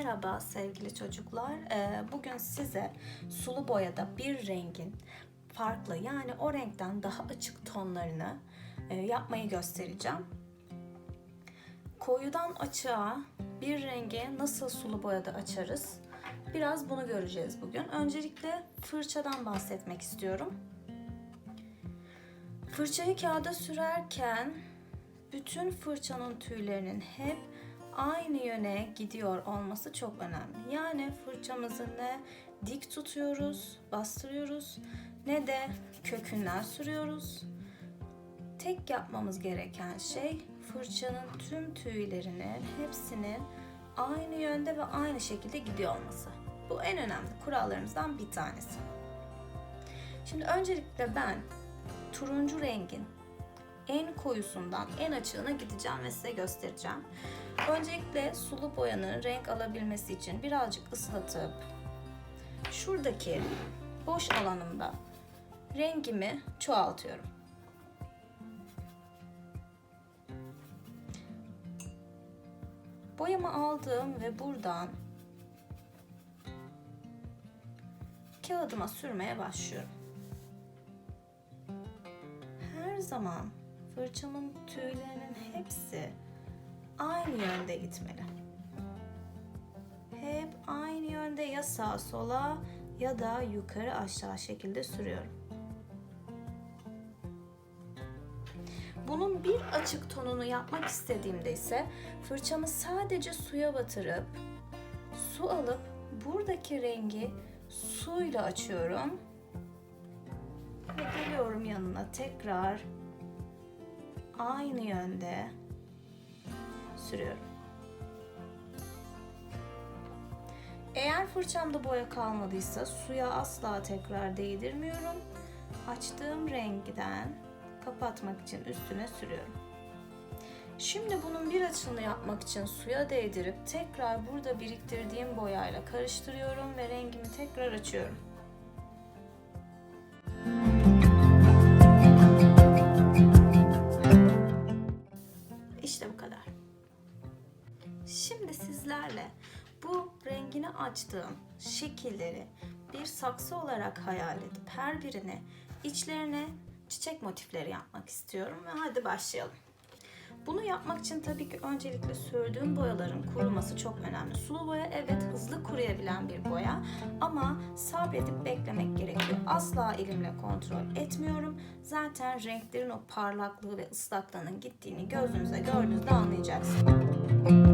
Merhaba sevgili çocuklar. Ee, Bugün size sulu boyada bir rengin farklı yani o renkten daha açık tonlarını e, yapmayı göstereceğim. Koyudan açığa bir rengi nasıl sulu boyada açarız? Biraz bunu göreceğiz bugün. Öncelikle fırçadan bahsetmek istiyorum. Fırçayı kağıda sürerken bütün fırçanın tüylerinin hep aynı yöne gidiyor olması çok önemli. Yani fırçamızı ne dik tutuyoruz, bastırıyoruz ne de kökünden sürüyoruz. Tek yapmamız gereken şey fırçanın tüm tüylerinin hepsinin aynı yönde ve aynı şekilde gidiyor olması. Bu en önemli kurallarımızdan bir tanesi. Şimdi öncelikle ben turuncu rengin en koyusundan en açığına gideceğim ve size göstereceğim. Öncelikle sulu boyanın renk alabilmesi için birazcık ıslatıp şuradaki boş alanımda rengimi çoğaltıyorum. Boyamı aldım ve buradan kağıdıma sürmeye başlıyorum. Her zaman fırçamın tüylerinin hepsi aynı yönde gitmeli. Hep aynı yönde ya sağa sola ya da yukarı aşağı şekilde sürüyorum. Bunun bir açık tonunu yapmak istediğimde ise fırçamı sadece suya batırıp su alıp buradaki rengi suyla açıyorum ve geliyorum yanına tekrar aynı yönde sürüyorum. Eğer fırçamda boya kalmadıysa suya asla tekrar değdirmiyorum. Açtığım renkten kapatmak için üstüne sürüyorum. Şimdi bunun bir açını yapmak için suya değdirip tekrar burada biriktirdiğim boyayla karıştırıyorum ve rengimi tekrar açıyorum. İşte bu kadar. Şimdi sizlerle bu rengini açtığım şekilleri bir saksı olarak hayal edip her birine içlerine çiçek motifleri yapmak istiyorum ve hadi başlayalım. Bunu yapmak için tabii ki öncelikle sürdüğüm boyaların kuruması çok önemli. Sulu boya evet kuruyabilen bir boya ama sabredip beklemek gerekiyor. Asla elimle kontrol etmiyorum. Zaten renklerin o parlaklığı ve ıslaklığının gittiğini gözünüzde gördüğünüzde anlayacaksınız.